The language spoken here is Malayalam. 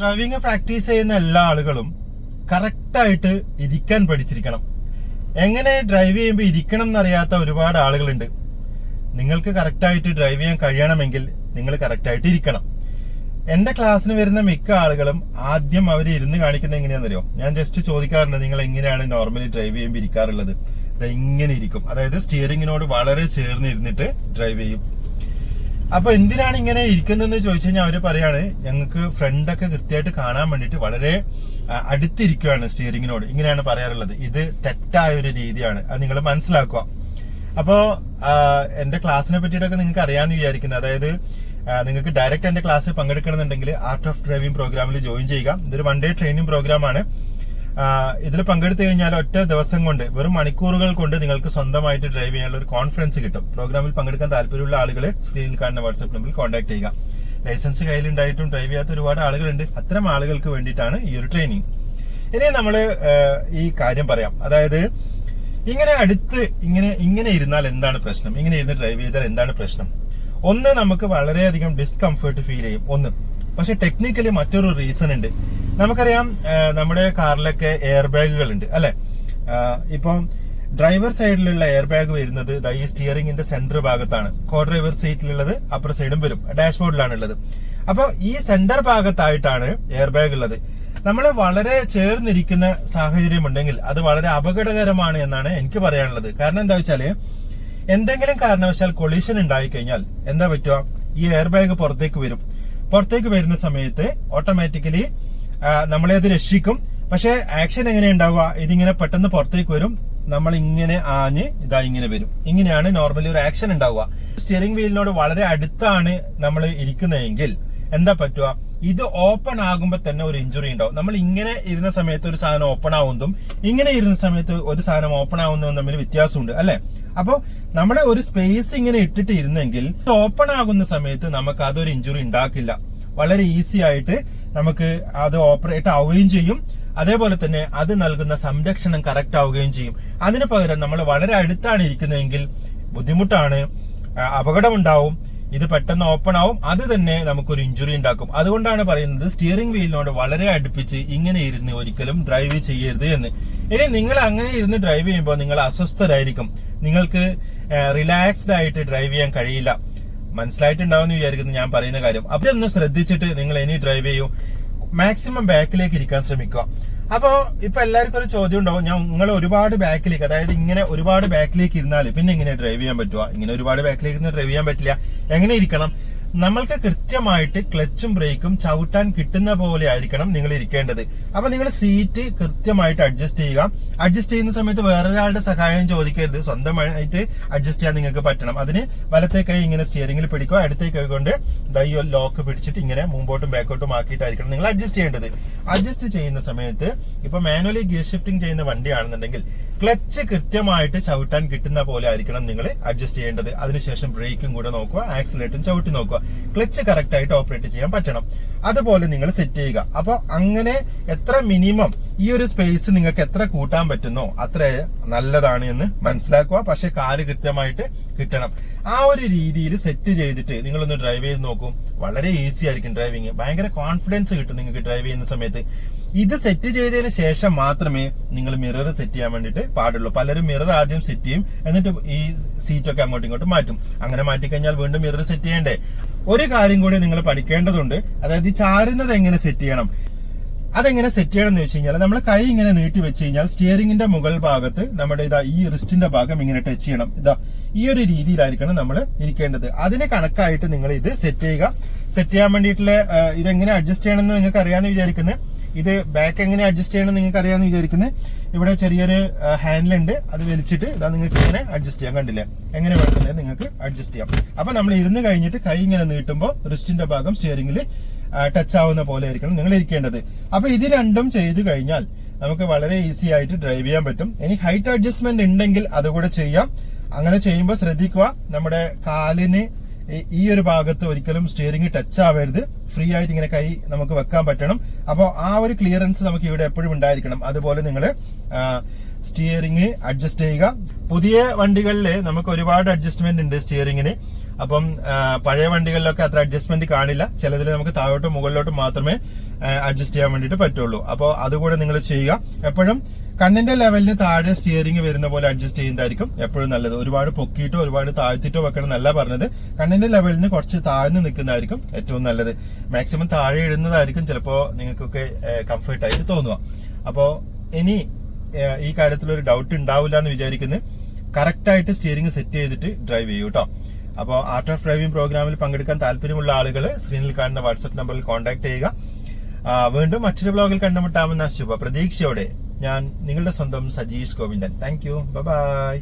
ഡ്രൈവിംഗ് പ്രാക്ടീസ് ചെയ്യുന്ന എല്ലാ ആളുകളും കറക്റ്റായിട്ട് ഇരിക്കാൻ പഠിച്ചിരിക്കണം. എങ്ങനെ ഡ്രൈവ് ചെയ്യുമ്പോൾ ഇരിക്കണം എന്നറിയാത്ത ഒരുപാട് ആളുകളുണ്ട്. നിങ്ങൾക്ക് കറക്റ്റായിട്ട് ഡ്രൈവ് ചെയ്യാൻ കഴിയണമെങ്കിൽ നിങ്ങൾ കറക്റ്റായിട്ട് ഇരിക്കണം. എന്റെ ക്ലാസ്സിന് വരുന്ന മിക്ക ആളുകളും ആദ്യം അവർ ഇരുന്ന് കാണിക്കുന്നത് എങ്ങനെയാണെന്നറിയോ? ഞാൻ ജസ്റ്റ് ചോദിക്കാറുണ്ട് നിങ്ങൾ എങ്ങനെയാണ് നോർമലി ഡ്രൈവ് ചെയ്യുമ്പോൾ ഇരിക്കാറുള്ളത്? ഇങ്ങനെ ഇരിക്കും. അതായത് സ്റ്റിയറിങ്ങിനോട് വളരെ ചേർന്ന് ഇരുന്നിട്ട് ഡ്രൈവ് ചെയ്യും. അപ്പൊ എന്തിനാണ് ഇങ്ങനെ ഇരിക്കുന്നതെന്ന് ചോദിച്ചു കഴിഞ്ഞാൽ അവർ പറയാണ് ഞങ്ങൾക്ക് ഫ്രണ്ടൊക്കെ കൃത്യമായിട്ട് കാണാൻ വേണ്ടിയിട്ട് വളരെ അടുത്തിരിക്കുകയാണ് സ്റ്റിയറിങ്ങിനോട് ഇങ്ങനെയാണ് പറയാറുള്ളത്. ഇത് തെറ്റായ ഒരു രീതിയാണ്. അത് നിങ്ങൾ മനസ്സിലാക്കുക. അപ്പോ എന്റെ ക്ലാസ്സിനെ പറ്റിയിട്ടൊക്കെ നിങ്ങൾക്ക് അറിയാമെന്ന് വിചാരിക്കുന്നത് അതായത് നിങ്ങൾക്ക് ഡയറക്റ്റ് എന്റെ ക്ലാസ്സിൽ പങ്കെടുക്കണമെന്നുണ്ടെങ്കിൽ ആർട്ട് ഓഫ് ഡ്രൈവിംഗ് പ്രോഗ്രാമിൽ ജോയിൻ ചെയ്യുക. ഇതൊരു വൺ ഡേ ട്രെയിനിങ് പ്രോഗ്രാമാണ് ഇതിൽ പങ്കെടുത്തു കഴിഞ്ഞാൽ ഒറ്റ ദിവസം കൊണ്ട് വെറും മണിക്കൂറുകൾ കൊണ്ട് നിങ്ങൾക്ക് സ്വന്തമായിട്ട് ഡ്രൈവ് ചെയ്യാനുള്ള ഒരു കോൺഫറൻസ് കിട്ടും. പ്രോഗ്രാമിൽ പങ്കെടുക്കാൻ താല്പര്യമുള്ള ആളുകൾ സ്ക്രീനിൽ കാണുന്ന വാട്സ്ആപ്പ് നമ്പറിൽ കോൺടാക്ട് ചെയ്യുക. ലൈസൻസ് കയ്യിലുണ്ടായിട്ടും ഡ്രൈവ് ചെയ്യാത്ത ഒരുപാട് ആളുകളുണ്ട്. അത്തരം ആളുകൾക്ക് വേണ്ടിയിട്ടാണ് ഈ ഒരു ട്രെയിനിങ് ഇനി നമ്മൾ ഈ കാര്യം പറയാം. അതായത് ഇങ്ങനെ അടുത്ത് ഇങ്ങനെ ഇങ്ങനെ ഇരുന്നാൽ എന്താണ് പ്രശ്നം? ഇങ്ങനെ ഇരുന്ന് ഡ്രൈവ് ചെയ്താൽ എന്താണ് പ്രശ്നം? ഒന്ന് നമുക്ക് വളരെയധികം ഡിസ്കംഫേർട്ട് ഫീൽ ചെയ്യും. ഒന്ന് പക്ഷെ ടെക്നിക്കലി മറ്റൊരു റീസൺ ഉണ്ട്. നമുക്കറിയാം നമ്മുടെ കാറിലൊക്കെ എയർ ബാഗുകൾ ഉണ്ട് അല്ലെ ഇപ്പം ഡ്രൈവർ സൈഡിലുള്ള എയർ ബാഗ് വരുന്നത് ദാ ഈ സ്റ്റിയറിംഗിന്റെ സെന്റർ ഭാഗത്താണ്. കോ ഡ്രൈവർ സീറ്റിലുള്ളത് അപ്പർ സൈഡും വരും. ഡാഷ്ബോർഡിലാണ് ഉള്ളത് അപ്പോൾ ഈ സെന്റർ ഭാഗത്തായിട്ടാണ് എയർ ബാഗ് ഉള്ളത് നമ്മൾ വളരെ ചേർന്നിരിക്കുന്ന സാഹചര്യം ഉണ്ടെങ്കിൽ അത് വളരെ അപകടകരമാണ് എന്നാണ് എനിക്ക് പറയാനുള്ളത്. കാരണം എന്താ വെച്ചാൽ എന്തെങ്കിലും കാരണവശാൽ കൊളീഷൻ ഉണ്ടായി കഴിഞ്ഞാൽ എന്താ പറ്റുക? ഈ എയർ ബാഗ് പുറത്തേക്ക് വരും. പുറത്തേക്ക് വരുന്ന സമയത്ത് ഓട്ടോമാറ്റിക്കലി നമ്മളെ അത് രക്ഷിക്കും. പക്ഷെ ആക്ഷൻ എങ്ങനെ ഉണ്ടാവുക? ഇതിങ്ങനെ പെട്ടെന്ന് പുറത്തേക്ക് വരും. നമ്മൾ ഇങ്ങനെ ആഞ്ഞ് ഇതാ ഇങ്ങനെ വരും. ഇങ്ങനെയാണ് നോർമലി ഒരു ആക്ഷൻ ഉണ്ടാവുക. സ്റ്റിയറിംഗ് വീലിനോട് വളരെ അടുത്താണ് നമ്മൾ ഇരിക്കുന്നതെങ്കിൽ എന്താ പറ്റുക? ഇത് ഓപ്പൺ ആകുമ്പോൾ തന്നെ ഒരു ഇഞ്ചുറി ഉണ്ടാവും. നമ്മൾ ഇങ്ങനെ ഇരുന്ന സമയത്ത് ഒരു സാധനം ഓപ്പൺ ആവുന്നതും ഇങ്ങനെ ഇരുന്ന സമയത്ത് ഒരു സാധനം ഓപ്പൺ ആവുന്നതും തമ്മിൽ വ്യത്യാസമുണ്ട് അല്ലെ? അപ്പോൾ നമ്മളെ ഒരു സ്പേസ് ഇങ്ങനെ ഇട്ടിട്ട് ഇരുന്നെങ്കിൽ ഓപ്പൺ ആകുന്ന സമയത്ത് നമുക്ക് അതൊരു ഇഞ്ചുറി ഉണ്ടാക്കില്ല. വളരെ ഈസി ആയിട്ട് നമുക്ക് അത് ഓപ്പറേറ്റ് ആവുകയും ചെയ്യും. അതേപോലെ തന്നെ അത് നൽകുന്ന സംരക്ഷണം കറക്റ്റ് ആവുകയും ചെയ്യും. അതിന് പകരം നമ്മൾ വളരെ അടുത്താണ് ഇരിക്കുന്നതെങ്കിൽ ബുദ്ധിമുട്ടാണ് അപകടമുണ്ടാവും. ഇത് പെട്ടെന്ന് ഓപ്പൺ ആവും. അത് തന്നെ നമുക്കൊരു ഇഞ്ചുറി ഉണ്ടാക്കും. അതുകൊണ്ടാണ് പറയുന്നത് സ്റ്റിയറിംഗ് വീലിനോട് വളരെ അടുപ്പിച്ച് ഇങ്ങനെ ഇരുന്ന് ഒരിക്കലും ഡ്രൈവ് ചെയ്യരുത് എന്ന്. ഇനി നിങ്ങൾ അങ്ങനെ ഇരുന്ന് ഡ്രൈവ് ചെയ്യുമ്പോൾ നിങ്ങൾ അസ്വസ്ഥരായിരിക്കും. നിങ്ങൾക്ക് റിലാക്സ്ഡ് ആയിട്ട് ഡ്രൈവ് ചെയ്യാൻ കഴിയില്ല. മനസ്സിലായിട്ടുണ്ടാവും എന്ന് വിചാരിക്കുന്നു ഞാൻ പറയുന്ന കാര്യം. അപ്പൊ ഇതൊന്ന് ശ്രദ്ധിച്ചിട്ട് നിങ്ങൾ ഇനി ഡ്രൈവ് ചെയ്യൂ. മാക്സിമം ബാക്കിലേക്ക് ഇരിക്കാൻ ശ്രമിക്കുക. അപ്പോ ഇപ്പൊ എല്ലാവർക്കും ഒരു ചോദ്യം ഉണ്ടാവും. ഞാൻ നിങ്ങൾ ഒരുപാട് ബാക്കിലേക്ക് അതായത് ഇങ്ങനെ ഒരുപാട് ബാക്കിലേക്ക് ഇരുന്നാൽ പിന്നെ ഇങ്ങനെ ഡ്രൈവ് ചെയ്യാൻ പറ്റുക ഇങ്ങനെ ഒരുപാട് ബാക്കിലേക്ക് ഇരുന്ന് ഡ്രൈവ് ചെയ്യാൻ പറ്റില്ല. എങ്ങനെ ഇരിക്കണം? നമ്മൾക്ക് കൃത്യമായിട്ട് ക്ലച്ചും ബ്രേക്കും ചവിട്ടാൻ കിട്ടുന്ന പോലെ ആയിരിക്കണം നിങ്ങൾ ഇരിക്കേണ്ടത്. അപ്പൊ നിങ്ങൾ സീറ്റ് കൃത്യമായിട്ട് അഡ്ജസ്റ്റ് ചെയ്യുക. അഡ്ജസ്റ്റ് ചെയ്യുന്ന സമയത്ത് വേറൊരാളുടെ സഹായം ചോദിക്കരുത്. സ്വന്തമായിട്ട് അഡ്ജസ്റ്റ് ചെയ്യാൻ നിങ്ങൾക്ക് പറ്റണം. അതിന് വലത്തെ കൈ ഇങ്ങനെ സ്റ്റിയറിംഗിൽ പിടിക്കുക. അടുത്തേ കൈ കൊണ്ട് ദയ്യോ ലോക്ക് പിടിച്ചിട്ട് ഇങ്ങനെ മുമ്പോട്ടും ബാക്കോട്ടും ആക്കിയിട്ടായിരിക്കണം നിങ്ങൾ അഡ്ജസ്റ്റ് ചെയ്യേണ്ടത്. അഡ്ജസ്റ്റ് ചെയ്യുന്ന സമയത്ത് ഇപ്പൊ മാനുവലി ഗിയർ ഷിഫ്റ്റിംഗ് ചെയ്യുന്ന വണ്ടിയാണെന്നുണ്ടെങ്കിൽ ക്ലച്ച് കൃത്യമായിട്ട് ചവിട്ടാൻ കിട്ടുന്ന പോലെ ആയിരിക്കണം നിങ്ങൾ അഡ്ജസ്റ്റ് ചെയ്യേണ്ടത്. അതിനുശേഷം ബ്രേക്കും കൂടെ നോക്കുക. ആക്സിലേറ്റും ചവിട്ടി നോക്കുക. ക്ലച്ച് കറക്റ്റ് ആയിട്ട് ഓപ്പറേറ്റ് ചെയ്യാൻ പറ്റണം. അതുപോലെ നിങ്ങൾ സെറ്റ് ചെയ്യുക. അപ്പോൾ അങ്ങനെ എത്ര മിനിമം ഈ ഒരു സ്പേസ് നിങ്ങൾക്ക് എത്ര കൂട്ടാൻ പറ്റുന്നോ അത്ര നല്ലതാണ് എന്ന് മനസ്സിലാക്കുക. പക്ഷെ കാൽ കൃത്യമായിട്ട് കിട്ടണം. ആ ഒരു രീതിയിൽ സെറ്റ് ചെയ്തിട്ട് നിങ്ങളൊന്ന് ഡ്രൈവ് ചെയ്ത് നോക്കും. വളരെ ഈസി ആയിരിക്കും ഡ്രൈവിങ് ഭയങ്കര കോൺഫിഡൻസ് കിട്ടും നിങ്ങൾക്ക് ഡ്രൈവ് ചെയ്യുന്ന സമയത്ത്. ഇത് സെറ്റ് ചെയ്തതിന് ശേഷം മാത്രമേ നിങ്ങൾ മിറർ സെറ്റ് ചെയ്യാൻ വേണ്ടിയിട്ട് പാടുള്ളൂ. പലരും മിറർ ആദ്യം സെറ്റ് ചെയ്യും. എന്നിട്ട് ഈ സീറ്റൊക്കെ അങ്ങോട്ടും ഇങ്ങോട്ടും മാറ്റും. അങ്ങനെ മാറ്റിക്കഴിഞ്ഞാൽ വീണ്ടും മിറർ സെറ്റ് ചെയ്യണ്ടേ? ഒരു കാര്യം കൂടി നിങ്ങൾ പഠിക്കേണ്ടതുണ്ട്. അതായത് ഈ ചാരുന്നത് എങ്ങനെ സെറ്റ് ചെയ്യണം? അതെങ്ങനെ സെറ്റ് ചെയ്യണം എന്ന് വെച്ച് കഴിഞ്ഞാൽ നമ്മൾ കൈ ഇങ്ങനെ നീട്ടി വെച്ച് കഴിഞ്ഞാൽ സ്റ്റിയറിംഗിന്റെ മുകൾ ഭാഗത്ത് നമ്മുടെ ഇതാ ഈ റിസ്റ്റിന്റെ ഭാഗം ഇങ്ങനെ ടച്ച് ചെയ്യണം. ഇതാ ഈ ഒരു രീതിയിലായിരിക്കണം നമ്മൾ ഇരിക്കേണ്ടത്. അതിന് കണക്കായിട്ട് നിങ്ങൾ ഇത് സെറ്റ് ചെയ്യുക. സെറ്റ് ചെയ്യാൻ വേണ്ടിയിട്ടുള്ള ഇതെങ്ങനെ അഡ്ജസ്റ്റ് ചെയ്യണമെന്ന് നിങ്ങൾക്ക് അറിയാമെന്ന് വിചാരിക്കുന്നത് ഇത് ബാക്ക് എങ്ങനെ അഡ്ജസ്റ്റ് ചെയ്യണം നിങ്ങൾക്ക് അറിയാമെന്ന് വിചാരിക്കുന്നത് ഇവിടെ ചെറിയൊരു ഹാൻഡിൽ ഉണ്ട്. അത് വലിച്ചിട്ട് ഇതാ നിങ്ങൾക്ക് ഇങ്ങനെ അഡ്ജസ്റ്റ് ചെയ്യാം. കണ്ടില്ലേ? എങ്ങനെ വേണമെങ്കിൽ നിങ്ങൾക്ക് അഡ്ജസ്റ്റ് ചെയ്യാം. അപ്പൊ നമ്മൾ ഇരുന്ന് കഴിഞ്ഞിട്ട് കൈ ഇങ്ങനെ നീട്ടുമ്പോൾ റിസ്റ്റിന്റെ ഭാഗം സ്റ്റിയറിംഗിൽ ടച്ച് ആവുന്ന പോലെ ആയിരിക്കണം നിങ്ങൾ ഇരിക്കേണ്ടത്. അപ്പൊ ഇത് രണ്ടും ചെയ്തു കഴിഞ്ഞാൽ നമുക്ക് വളരെ ഈസി ആയിട്ട് ഡ്രൈവ് ചെയ്യാൻ പറ്റും. ഇനി ഹൈറ്റ് അഡ്ജസ്റ്റ്മെന്റ് ഉണ്ടെങ്കിൽ അതുകൂടെ ചെയ്യാം. അങ്ങനെ ചെയ്യുമ്പോൾ ശ്രദ്ധിക്കുക നമ്മുടെ കാലിന് ഈ- ഒരു ഭാഗത്ത് ഒരിക്കലും സ്റ്റിയറിംഗ് ടച്ച് ആവരുത്. ഫ്രീ ആയിട്ട് ഇങ്ങനെ കൈ നമുക്ക് വെക്കാൻ പറ്റണം. അപ്പോൾ ആ ഒരു ക്ലിയറൻസ് നമുക്ക് ഇവിടെ എപ്പോഴും ഉണ്ടായിരിക്കണം. അതുപോലെ നിങ്ങൾ സ്റ്റിയറിംഗ് അഡ്ജസ്റ്റ് ചെയ്യുക. പുതിയ വണ്ടികളിൽ നമുക്ക് ഒരുപാട് അഡ്ജസ്റ്റ്മെന്റ് ഉണ്ട് സ്റ്റിയറിംഗിന് അപ്പം പഴയ വണ്ടികളിലൊക്കെ അത്ര അഡ്ജസ്റ്റ്മെന്റ് കാണില്ല. ചിലതിൽ നമുക്ക് താഴോട്ടും മുകളിലോട്ടും മാത്രമേ അഡ്ജസ്റ്റ് ചെയ്യാൻ വേണ്ടിയിട്ട് പറ്റുള്ളൂ. അപ്പോൾ അതുകൂടെ നിങ്ങൾ ചെയ്യുക. എപ്പോഴും കണ്ണിന്റെ ലെവലിന് താഴെ സ്റ്റിയറിംഗ് വരുന്ന പോലെ അഡ്ജസ്റ്റ് ചെയ്യുന്നതായിരിക്കും എപ്പോഴും നല്ലത്. ഒരുപാട് പൊക്കിയിട്ടോ ഒരുപാട് താഴ്ത്തിട്ടോ വെക്കണം എന്നല്ല പറഞ്ഞത്. കണ്ണിന്റെ ലെവലിന് കുറച്ച് താഴ്ന്നു നിൽക്കുന്നതായിരിക്കും ഏറ്റവും നല്ലത്. മാക്സിമം താഴെ ഇടുന്നതായിരിക്കും ചിലപ്പോൾ നിങ്ങൾക്കൊക്കെ കംഫർട്ട് ആയിട്ട് തോന്നുക. അപ്പോൾ ഇനി ഈ കാര്യത്തിൽ ഒരു ഡൗട്ട് ഉണ്ടാവില്ല എന്ന് വിചാരിക്കുന്നത് കറക്റ്റ് ആയിട്ട് സ്റ്റിയറിംഗ് സെറ്റ് ചെയ്തിട്ട് ഡ്രൈവ് ചെയ്യൂ കേട്ടോ അപ്പോൾ ആർട്ട് ഓഫ് ഡ്രൈവിംഗ് പ്രോഗ്രാമിൽ പങ്കെടുക്കാൻ താല്പര്യമുള്ള ആളുകൾ സ്ക്രീനിൽ കാണുന്ന വാട്സ്ആപ്പ് നമ്പറിൽ കോൺടാക്ട് ചെയ്യുക. വീണ്ടും മറ്റൊരു ബ്ലോഗിൽ കണ്ടുമുട്ടാമെന്ന ശുഭ പ്രതീക്ഷയോടെ ഞാൻ നിങ്ങളുടെ സ്വന്തം Sajeesh Govindan. Thank you bye